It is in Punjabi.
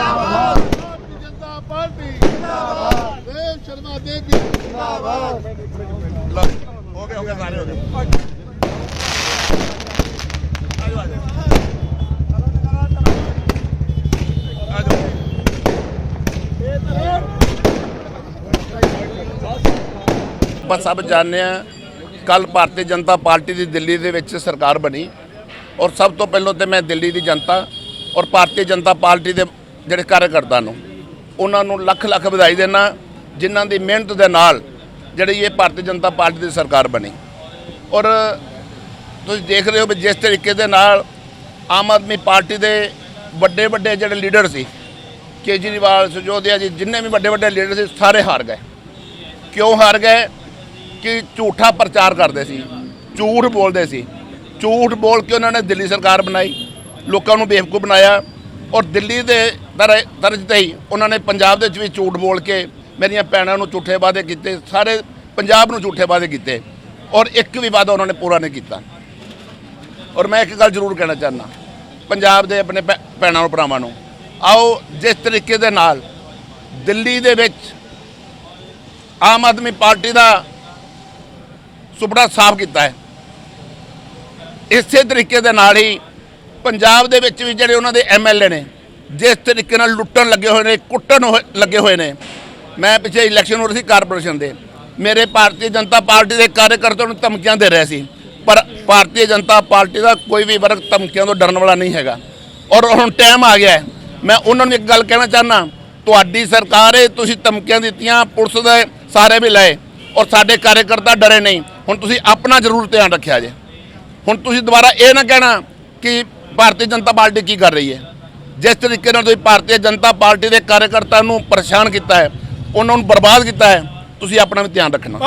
ਜਿੰਦਾਬਾਦ ਆਪਾਂ ਸਭ ਜਾਣਦੇ ਆ ਕੱਲ ਭਾਰਤੀ ਜਨਤਾ ਪਾਰਟੀ ਦੀ ਦਿੱਲੀ ਦੇ ਵਿੱਚ ਸਰਕਾਰ ਬਣੀ ਔਰ ਸਭ ਤੋਂ ਪਹਿਲਾਂ ਤੇ ਮੈਂ ਦਿੱਲੀ ਦੀ ਜਨਤਾ ਔਰ ਭਾਰਤੀ ਜਨਤਾ ਪਾਰਟੀ ਦੇ ਜਿਹੜੇ ਕਾਰਜਕਰਤਾ ਨੂੰ, ਉਹਨਾਂ ਨੂੰ ਲੱਖ ਲੱਖ ਵਧਾਈ ਦੇਣਾ ਜਿਨ੍ਹਾਂ ਦੀ ਮਿਹਨਤ ਦੇ ਨਾਲ ਜਿਹੜੀ ਇਹ ਭਾਰਤੀ ਜਨਤਾ ਪਾਰਟੀ ਦੀ ਸਰਕਾਰ ਬਣੀ। ਔਰ ਤੁਸੀਂ ਦੇਖ ਰਹੇ ਹੋ ਵੀ ਜਿਸ ਤਰੀਕੇ ਦੇ ਨਾਲ ਆਮ ਆਦਮੀ ਪਾਰਟੀ ਦੇ ਵੱਡੇ ਵੱਡੇ ਜਿਹੜੇ ਲੀਡਰ ਸੀ, ਕੇਜਰੀਵਾਲ ਸਿਜੋਦੀਆ ਜੀ, ਜਿੰਨੇ ਵੀ ਵੱਡੇ ਵੱਡੇ ਲੀਡਰ ਸੀ, ਸਾਰੇ ਹਾਰ ਗਏ। ਕਿਉਂ ਹਾਰ ਗਏ? ਕਿ ਝੂਠਾ ਪ੍ਰਚਾਰ ਕਰਦੇ ਸੀ, ਝੂਠ ਬੋਲਦੇ ਸੀ। ਝੂਠ ਬੋਲ ਕੇ ਉਹਨਾਂ ਨੇ ਦਿੱਲੀ ਸਰਕਾਰ ਬਣਾਈ, ਲੋਕਾਂ ਨੂੰ ਬੇਵਕੂਫ ਬਣਾਇਆ। ਔਰ ਦਿੱਲੀ ਦੇ ਦਰ- ਤਰਜ਼ ਤੇ ਹੀ ਉਹਨਾਂ ਨੇ ਪੰਜਾਬ ਦੇ ਵਿੱਚ ਵੀ ਝੂਠ ਬੋਲ ਕੇ ਮੇਰੀਆਂ ਭੈਣਾਂ ਨੂੰ ਝੂਠੇ ਵਾਅਦੇ ਕੀਤੇ, ਸਾਰੇ ਪੰਜਾਬ ਨੂੰ ਝੂਠੇ ਵਾਅਦੇ ਕੀਤੇ ਔਰ ਇੱਕ ਵੀ ਵਾਅਦਾ ਉਹਨਾਂ ਨੇ ਪੂਰਾ ਨਹੀਂ ਕੀਤਾ। ਔਰ ਮੈਂ ਇੱਕ ਗੱਲ ਜ਼ਰੂਰ ਕਹਿਣਾ ਚਾਹੁੰਦਾ, ਪੰਜਾਬ ਦੇ ਆਪਣੇ ਭੈ- ਭੈਣਾਂ ਨੂੰ, ਭਰਾਵਾਂ ਨੂੰ, ਆਓ ਜਿਸ ਤਰੀਕੇ ਦੇ ਨਾਲ ਦਿੱਲੀ ਦੇ ਵਿੱਚ ਆਮ ਆਦਮੀ ਪਾਰਟੀ ਦਾ ਸੁਪਨਾ ਸਾਫ਼ ਕੀਤਾ ਹੈ। ਇਸੇ ਤਰੀਕੇ ਦੇ ਨਾਲ ਹੀ ਪੰਜਾਬ ਦੇ ਵਿੱਚ ਵੀ ਜਿਹੜੇ ਉਹਨਾਂ ਦੇ ਐਮਐਲਏ ਨੇ ਜਿਸ ਤਰੀਕੇ ਨਾਲ ਲੁੱਟਣ ਲੱਗੇ ਹੋਏ ਨੇ, ਕੁੱਟਣ ਹੋਏ- ਲੱਗੇ ਹੋਏ ਨੇ। ਮੈਂ ਪਿੱਛੇ ਇਲੈਕਸ਼ਨ ਹੋ ਰਹੀ ਸੀ ਕਾਰਪੋਰੇਸ਼ਨ ਦੇ। ਮੇਰੇ ਭਾਰਤੀ ਜਨਤਾ ਪਾਰਟੀ ਦੇ ਕਾਰਜਕਰਤਾ ਨੂੰ ਧਮਕੀਆਂ ਦੇ ਰਹੇ ਸੀ। ਪਰ ਭਾਰਤੀ ਜਨਤਾ ਪਾਰਟੀ ਦਾ ਕੋਈ ਵੀ ਵਰਗ ਧਮਕੀਆਂ ਤੋਂ ਡਰਨ ਵਾਲਾ ਨਹੀਂ ਹੈਗਾ। ਔਰ ਹੁਣ ਟਾਈਮ ਆ ਗਿਆ ਮੈਂ ਉਹਨਾਂ ਨੂੰ ਇੱਕ ਗੱਲ ਕਹਿਣਾ ਚਾਹਨਾ ਤੁਹਾਡੀ ਸਰਕਾਰ ਹੈ ਤੁਸੀਂ ਧਮਕੀਆਂ ਦਿੱਤੀਆਂ, ਪੁਲਿਸ ਦੇ ਸਾਰੇ ਵੀ ਲਏ ਔਰ ਸਾਡੇ ਕਾਰਜਕਰਤਾ ਡਰੇ ਨਹੀਂ। ਹੁਣ ਤੁਸੀਂ ਆਪਣਾ ਜ਼ਰੂਰ ਧਿਆਨ ਰੱਖਿਆ ਜੇ। ਹੁਣ ਤੁਸੀਂ ਦੁਬਾਰਾ ਇਹ ਨਾ ਕਹਿਣਾ ਕਿ ਭਾਰਤੀ ਜਨਤਾ ਪਾਰਟੀ ਕੀ ਕਰ ਰਹੀ ਹੈ। ਜਿਸ ਤਰੀਕੇ ਨਾਲ ਤੁਸੀਂ ਭਾਰਤੀ ਜਨਤਾ ਪਾਰਟੀ ਦੇ ਕਾਰਜਕਰਤਾ ਨੂੰ ਪਰੇਸ਼ਾਨ ਕੀਤਾ ਹੈ, ਉਹਨਾਂ ਨੂੰ ਬਰਬਾਦ ਕੀਤਾ ਹੈ, ਤੁਸੀਂ ਆਪਣਾ ਵੀ ਧਿਆਨ ਰੱਖਣਾ।